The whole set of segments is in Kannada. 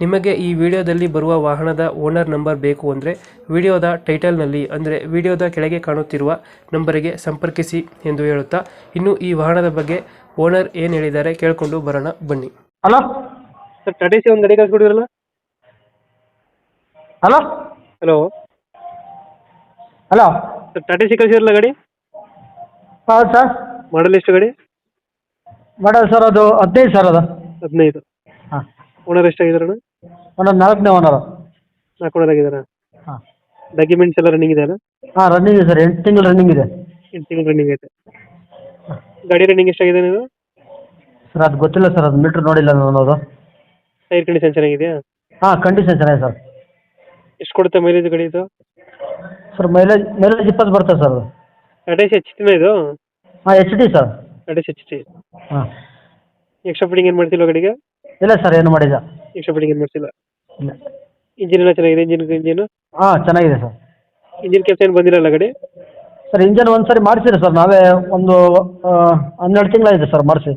ನಿಮಗೆ ಈ ವಿಡಿಯೋದಲ್ಲಿ ಬರುವ ವಾಹನದ ಓನರ್ ನಂಬರ್ ಬೇಕು ಅಂದರೆ ವಿಡಿಯೋದ ಟೈಟಲ್ನಲ್ಲಿ ಅಂದರೆ ವಿಡಿಯೋದ ಕೆಳಗೆ ಕಾಣುತ್ತಿರುವ ನಂಬರಿಗೆ ಸಂಪರ್ಕಿಸಿ ಎಂದು ಹೇಳುತ್ತಾ ಇನ್ನು ಈ ವಾಹನದ ಬಗ್ಗೆ ಓನರ್ ಏನು ಹೇಳಿದ್ದಾರೆ ಕೇಳಿಕೊಂಡು ಬರೋಣ ಬನ್ನಿ. ಹಲೋ? ಸರ್ ಟಾಟಾ ಸಿ ಒಂದು ಗಾಡಿ ಕಳ್ಸಿಕೊಡಿರಲ್ಲ hello? Hello? Hello? Sir Tata C ಕಳಿಸಿರಲ್ಲ ಗಾಡಿ? ಹೌದು ಸರ್. ಮಾಡಲ್ ಎಷ್ಟು ಗಾಡಿ? ಮಾಡಲ್ ಸರ್ ಅದು ಹದಿನೈದು ಸರ್ ಅದು. ಹದಿನೈದು. ಓನರ್ ಅಣ್ಣ? ಅಣ್ಣ ನಾಲ್ಕನೇ ಓನರ್ ನಾಲ್ಕು ಓನರ್ ಆಗಿದ್ದಾರೆ? ಹಾಂ. ಡಾಕ್ಯುಮೆಂಟ್ಸ್ ಎಲ್ಲ ರನ್ನಿಂಗ್ ಇದೆಯಲ್ಲ ಹಾಂ ರನ್ನಿಂಗ್ ಇದೆ ಸರ್. ಎಂಟು ತಿಂಗಳು ರನ್ನಿಂಗ್ ಇದೆ. ಎಂಟು ತಿಂಗಳು ರನ್ನಿಂಗ್ ಐತೆ. ಗಾಡಿ ರನ್ನಿಂಗ್ ಎಷ್ಟಾಗಿದೆ ನೀವು ಸರ್ ಅದು ಗೊತ್ತಿಲ್ಲ ಸರ್. ಅದು ಮೀಟ್ರ್ ನೋಡಿಲ್ಲ ನಾನು ಅದು ಟೈರ್ ಕಂಡೀಷನ್ ಚೆನ್ನಾಗಿದೆಯಾ? ಹಾಂ ಕಂಡೀಷನ್ ಚೆನ್ನಾಗಿದೆ ಸರ್. ಎಷ್ಟು ಕೊಡುತ್ತೆ ಮೈಲೇಜ್ ಗಾಡಿ ಇದು? ಸರ್ ಮೈಲೇಜ್ ಮೈಲೇಜ್ ಇಪ್ಪತ್ತು ಬರ್ತದೆ ಸರ್. ಅದು ಸಿ ಎಚ್ ಟಿನ ಇದು? ಹಾಂ H D sir. C H T ಹಾಂ. ಎಕ್ಸ್ಟ್ರಾ ಫಿಟ್ಟಿಂಗ್ ಏನು ಮಾಡ್ತಿಲ್ವಾ ಗಾಡಿಗೆ? ಇಲ್ಲ ಸರ್ ಏನು ಮಾಡಿಲ್ಲ. ಎಕ್ಸ್ಟ್ರಾ ಫಿಟ್ಟಿಂಗ್ ಏನು ಮಾಡ್ತಿಲ್ಲ ಇಲ್ಲ. ಇಂಜಿನ್ ಎಲ್ಲ ಚೆನ್ನಾಗಿದೆ ಇಂಜಿನ್ ಇಂಜಿನ್ ಹಾಂ ಚೆನ್ನಾಗಿದೆ ಸರ್. ಇಂಜಿನ್ ಕೆಲಸ ಏನು ಬಂದಿರಲ್ಲ ಗಾಡಿ ಸರ್ ಇಂಜಿನ್ ಒಂದು ಸರಿ ಮಾಡಿಸಿರಿ ಸರ್ ನಾವೇ ಒಂದು ಆ, ಹನ್ನೆರಡು ತಿಂಗಳಾಗಿದೆ ಸರ್ ಮಾಡಿಸಿ.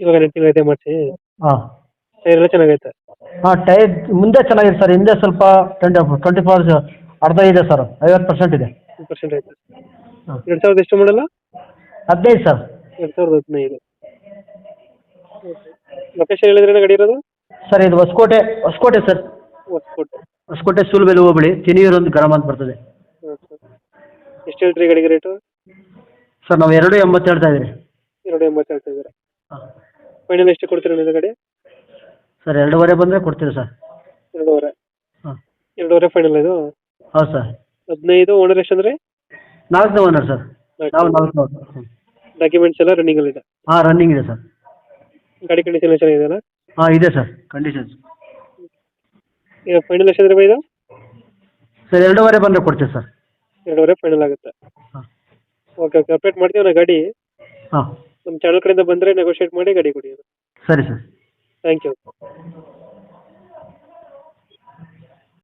ಇವಾಗ ಎರಡು ತಿಂಗಳು ಐತೆ ಮಾಡಿಸಿ? ಹಾಂ. ಟೈರ್ ಎಲ್ಲ ಚೆನ್ನಾಗೈತೆ ಹಾಂ ಟೈರ್ ಮುಂದೆ ಚೆನ್ನಾಗಿದೆ ಸರ್ ಹಿಂದೆ ಸ್ವಲ್ಪ ಟ್ವೆಂಟಿ ಟ್ವೆಂಟಿ ಫೋರ್ ಅರ್ಧ ಇದೆ ಸರ್ ಐವತ್ತು ಪರ್ಸೆಂಟ್ ಇದೆ. ಪರ್ಸೆಂಟ್ ಐತೆ ಹಾಂ. ಎರಡು ಸಾವಿರದ ಎಷ್ಟು ಮಾಡಲ್ಲ? ಹದಿನೈದು ಸರ್. ಎರಡು ಸಾವಿರದ ಹದಿನೈದು. ಲೊಕೇಶನ್ ಹೇಳಿದ್ರೆ ಗಾಡಿ ಇರೋದು? ಸರ್ ಇದು ಹೊಸಕೋಟೆ ಹೊಸಕೋಟೆ ಸರ್. ಹೊಸಕೋಟೆ. ಹೊಸಕೋಟೆ ಸೂಲುಬೆಲೆ ಹೋಬಳಿ ತಿನಿಯೂರು ಒಂದು ಗ್ರಾಮ ಅಂತ ಬರ್ತದೆ. ಎಷ್ಟು ಹೇಳ್ತೀರಿ ಗಾಡಿಗೆ ರೇಟು ಸರ್ ನಾವು ಎರಡು ಎಂಬತ್ತು ಹೇಳ್ತಾ ಇದ್ದೀವಿ. ಎರಡು ಎಂಬತ್ತು ಹೇಳ್ತಾ ಇದ್ದೀರಾ? ಫೈನಲ್ ಎಷ್ಟು ಕೊಡ್ತೀರಾ ನೀವು ಗಾಡಿ? ಸರ್ ಎರಡೂವರೆ ಬಂದರೆ ಕೊಡ್ತೀವಿ ಸರ್. ಎರಡೂವರೆ. ಹಾಂ. ಎರಡೂವರೆ ಫೈನಲ್ ಇದು? ಹೌದು ಸರ್. ಹದಿನೈದು ಓನರ್ ಎಷ್ಟು ಅಂದರೆ? ನಾಲ್ಕನೇ ಓನರ್ ಸರ್. ನಾವು ನಾಲ್ಕನೇ ಓನರ್ ಡಾಕ್ಯುಮೆಂಟ್ಸ್ ಎಲ್ಲ ರನ್ನಿಂಗ್ ಇದೆ? ಹಾಂ ರನ್ನಿಂಗ್ ಇದೆ ಸರ್. ಗಾಡಿ ಕಂಡೀಷನ್ ಚೆನ್ನಾಗಿದೆಯಲ್ಲ ಹಾಂ ಇದೆ ಸರ್ ಕಂಡೀಷನ್ಸ್ ಈಗ ಫೈನಲ್ ಎಷ್ಟು ರೂಪಾಯಿ ಇದು? ಸರ್ ಎರಡೂವರೆ ಬಂದರೆ ಕೊಡ್ತೀವಿ ಸರ್. ಎರಡೂವರೆ ಫೈನಲ್ ಆಗುತ್ತೆ. ಹಾಂ. ಓಕೆ ಓಕೆ ಅಪ್ಡೇಟ್ ಮಾಡ್ತೀವಿ ನಾ ಗಾಡಿ. ಹಾಂ. ನಮ್ಮ ಚಾನಲ್ ಕಡೆಯಿಂದ ಬಂದರೆ ನೆಗೋಷಿಯೇಟ್ ಮಾಡಿ ಗಾಡಿ ಕೊಡಿ ಸರಿ ಸರ್. Thank you